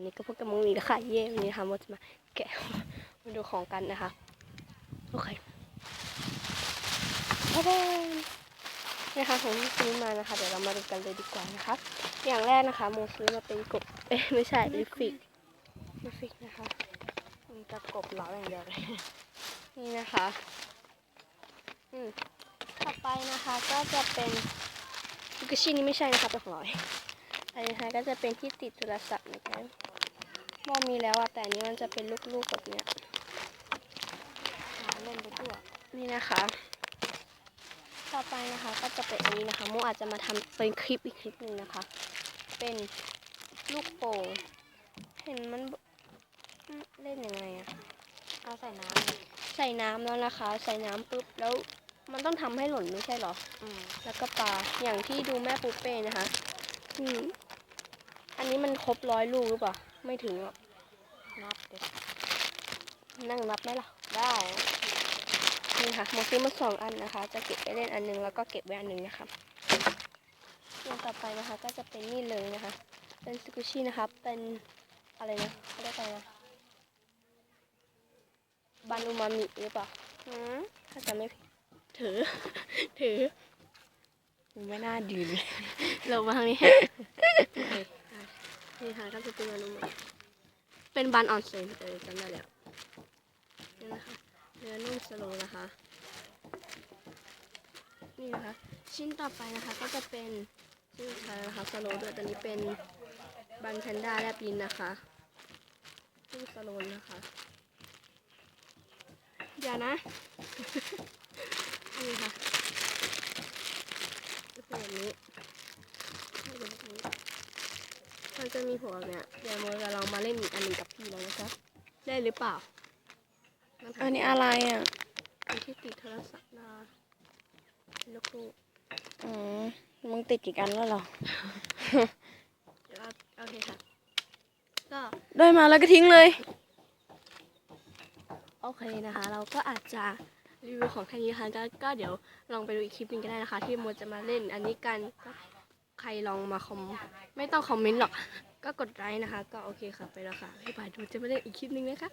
นนี้ก็พบกับมึงอีกแล้วค่ะ เย่วันนี้นะคะโมจะมาแกะมาดูของกันนะคะ โอเคตะเดนนะคะผมซื้อมานะคะ เดี๋ยวเรามาดูกันเลยดีกว่านะคะ อย่างแรกนะคะโมซื้อมาเป็นกบ เอ้ไม่ใช่ลิฟิกลิฟิกนะคะมันจะกบเหลาอย่างเดียวเลย นี่นะคะ อืมต่อไปนะคะก็จะเป็นกุชชี่นี่ไม่ใช่นะคะเป็นของเราเองอันนี้นะคะก็จะเป็นที่ติดโทรศัพท์นะคะ มอมีแล้วอะแต่อันนี้มันจะเป็นลูกๆแบบเนี้ยหาเล่นไปทั่วนี่นะคะ ต่อไปนะคะก็จะเป็นอันนี้นะคะโมอาจจะมาทำเป็นคลิปอีกคลิปหนึ่งนะคะ เป็นลูกโป่งเห็นมันบอืมเล่นยังไงอะเอาใส่น้ใส่น้ำแล้วนะคะ ใส่น้ำปุ๊บแล้วมันต้องทำให้หล่นไม่ใช่เหรอำอืมแล้วก็ปลาอย่างที่ดูแม่ปูเป้นะคะ อืมอันนี้มันครบร้อยลูกหรือเปล่า ไม่ถึงหรอกนับเด็กนั่งนับไหมล่ะ ได้นะนี่ค่ะโมซื้อมาสองอันนะคะ จะเก็บไปเล่นอันหนึงแล้วก็เก็บไว้อันหนึงนะคะอย่างต่อไปนะคะ ก็จะเป็นนี่เลยนะคะ เป็นสกุชี่นะคะ เป็นอะไรนะเขาเรียกอะไรนะบานูมามิหรือเปล่าอืมถ้าจะไม่ผิดถือ ถือ ไม่น่าดื่มเลยเราวางนี่ นี่ค่ะก็จะเป็นบานูมาเป็นบานออนเซนเออจำได้แล้วนี่นะคะเนื้อนุ่มสโลนะคะ นี่นะคะ ชิ้นต่อไปนะคะก็จะเป็นชิ้นสุดท้ายนะคะสโลด้วยตัวนี้เป็นบันแพนด้าแลบลินนะคะนุ่มสโลนะคะอย่านะ นี่ค่ะก็เป็นแบบนี้ให้ดูแบบนี้มัน จะมีหัวแบบเนี้ยเดี๋ยวโมจะลองมาเล่นอีกอันหนึ่งกับพี่แล้วนะคะได้หรือเปล่าลงถามอันนี้อะไรอะอันที่ติดโทรศัพท์นะเป็นลูกลูกอืมมึงติดกี่อันแล้วเหรอเดี๋ยวเอาโอเคค่ะก็ได้มาแล้วก็ทิ้งเลย โอเคนะคะ เราก็อาจจะรีวิวของแค่นี้ค่ะก็ก็เดี๋ยวลองไปดูอีกคลิปหนึงก็ได้นะคะ ที่โมจะมาเล่นอันนี้กันก็ ใครลองมาคอมไม่ต้องคอมเมนต์หรอก ก็กดไลค์นะคะ ก็โอเคค่ะไปแล้วค่ะพี่ปายดูจะไม่ได้อีกคลิปหนึงนะคะ